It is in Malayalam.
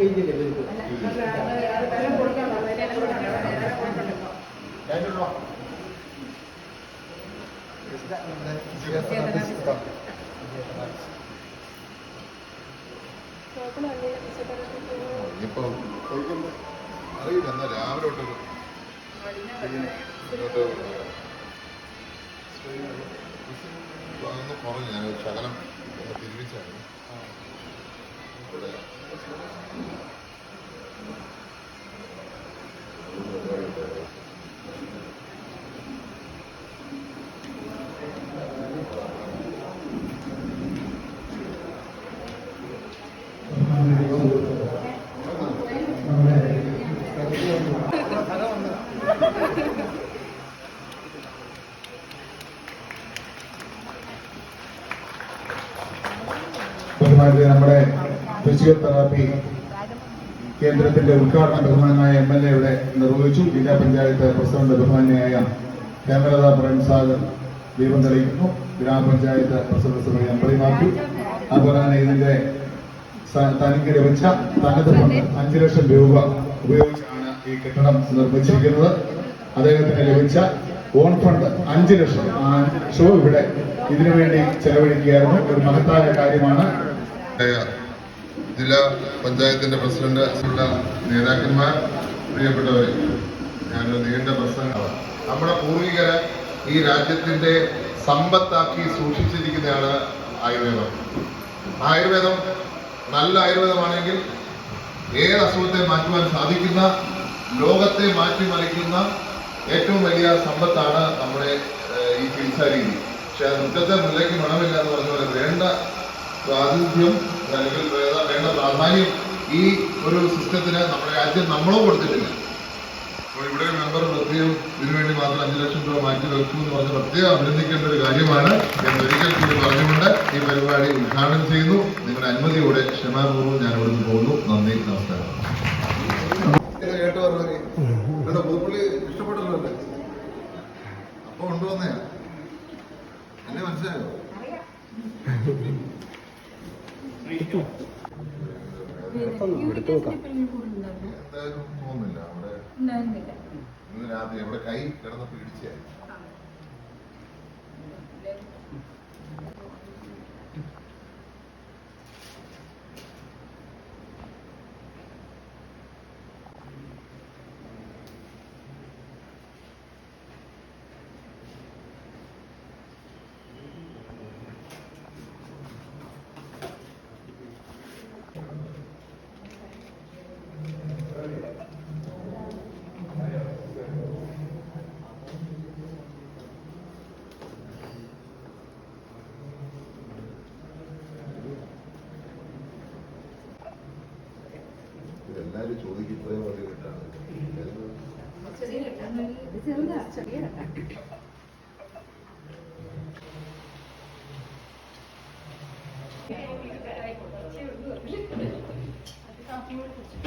ഇനിയിപ്പോ ചോദിക്കുമ്പോ അറിയില്ല എന്നാ രാവിലെ ഇങ്ങോട്ട് അതൊന്ന് കുറഞ്ഞു ഞാൻ ശകലം ഒന്ന് തിരിച്ചായിരുന്നു ഇവിടെ ബഹുമാനത്തെ നമ്മുടെ ഫിസിയോതെറാപ്പി കേന്ദ്രത്തിന്റെ ഉദ്ഘാടനം ബഹുമാനായ എം എൽ എ ഇവിടെ നിർവഹിച്ചു. ജില്ലാ പഞ്ചായത്ത് പ്രസിഡന്റ് ബഹുമാനായ ഹേമലത പ്രേം സാഗർ ദീപം തെളിയിക്കുന്നു. ഗ്രാമപഞ്ചായത്ത് പ്രസിഡന്റ് ശ്രീ എംപ്ലി മാറ്റി അതുപോലെ തന്നെ ഇതിന്റെ തനിക്ക് ലഭിച്ച തനത് ഫണ്ട് അഞ്ചു ലക്ഷം രൂപ ഉപയോഗിച്ചാണ് ഈ കെട്ടിടം നിർമ്മിച്ചിരിക്കുന്നത്. അദ്ദേഹത്തിന് ലഭിച്ച ഓൺ ഫണ്ട് അഞ്ചു ലക്ഷം. ആ അഞ്ച് ലക്ഷവും ഇവിടെ ഇതിനു വേണ്ടി ചെലവഴിക്കുകയായിരുന്നു. ഒരു മഹത്തായ കാര്യമാണ്. ജില്ലാ പഞ്ചായത്തിന്റെ പ്രസിഡന്റ് നേതാക്കന്മാർ പ്രിയപ്പെട്ടവർ ഞാൻ നീണ്ട പ്രസംഗമാണ് നമ്മുടെ പൂർവികര് ഈ രാജ്യത്തിന്റെ സമ്പത്താക്കി സൂക്ഷിച്ചിരിക്കുന്നതാണ് ആയുർവേദം. ആയുർവേദം നല്ല ആയുർവേദമാണെങ്കിൽ ഏത് അസുഖത്തെ മാറ്റുവാൻ സാധിക്കുന്ന ലോകത്തെ മാറ്റിമറിക്കുന്ന ഏറ്റവും വലിയ സമ്പത്താണ് നമ്മുടെ ഈ ചികിത്സാ രീതി. പക്ഷെ അത് മുറ്റത്തെ മുല്ലയ്ക്ക് മണമില്ല എന്ന് പറഞ്ഞ പോലെ വേണ്ട പ്രാതിനിധ്യം അല്ലെങ്കിൽ വേണ്ട- പ്രാധാന്യം ഈ ഒരു സിസ്റ്റത്തിന് നമ്മുടെ രാജ്യം നമ്മളും കൊടുത്തിട്ടില്ല. അപ്പോൾ ഇവിടെ മെമ്പർ പ്രത്യേകം ഇതിനുവേണ്ടി മാത്രം അഞ്ചു ലക്ഷം രൂപ മാറ്റി വെച്ചു എന്ന് പറഞ്ഞ് പ്രത്യേകം അഭിനന്ദിക്കേണ്ട ഒരു കാര്യമാണ് എന്ന് ഒരിക്കൽ കൂടി പറഞ്ഞുകൊണ്ട് ഈ പരിപാടി ഉദ്ഘാടനം ചെയ്യുന്നു. നിങ്ങളുടെ അനുമതിയോടെ ക്ഷമാപൂർവം ഞാൻ ഇവിടുന്ന് പോകുന്നു. നന്ദി നമസ്കാരം. കേട്ട് പറഞ്ഞു ഇവിടെ പുതുപ്പള്ളി ഇഷ്ടപ്പെട്ടല്ലോ അല്ലേ? അപ്പൊ കൊണ്ടുവന്നയാ എന്നെ മനസ്സിലായോ? എന്തായാലും തോന്നുന്നില്ല അവിടെ ഇന്ന് രാത്രി അവിടെ കൈ കിടന്ന് പിടിച്ചായി ഇതെല്ലാരും ചോദിക്കും ഇത്രയും വലിയ കിട്ടാണ്. ചെറിയ ചെറിയ ഉള്ളൂ അത് കാപ്പിയോട് കുറിച്ച്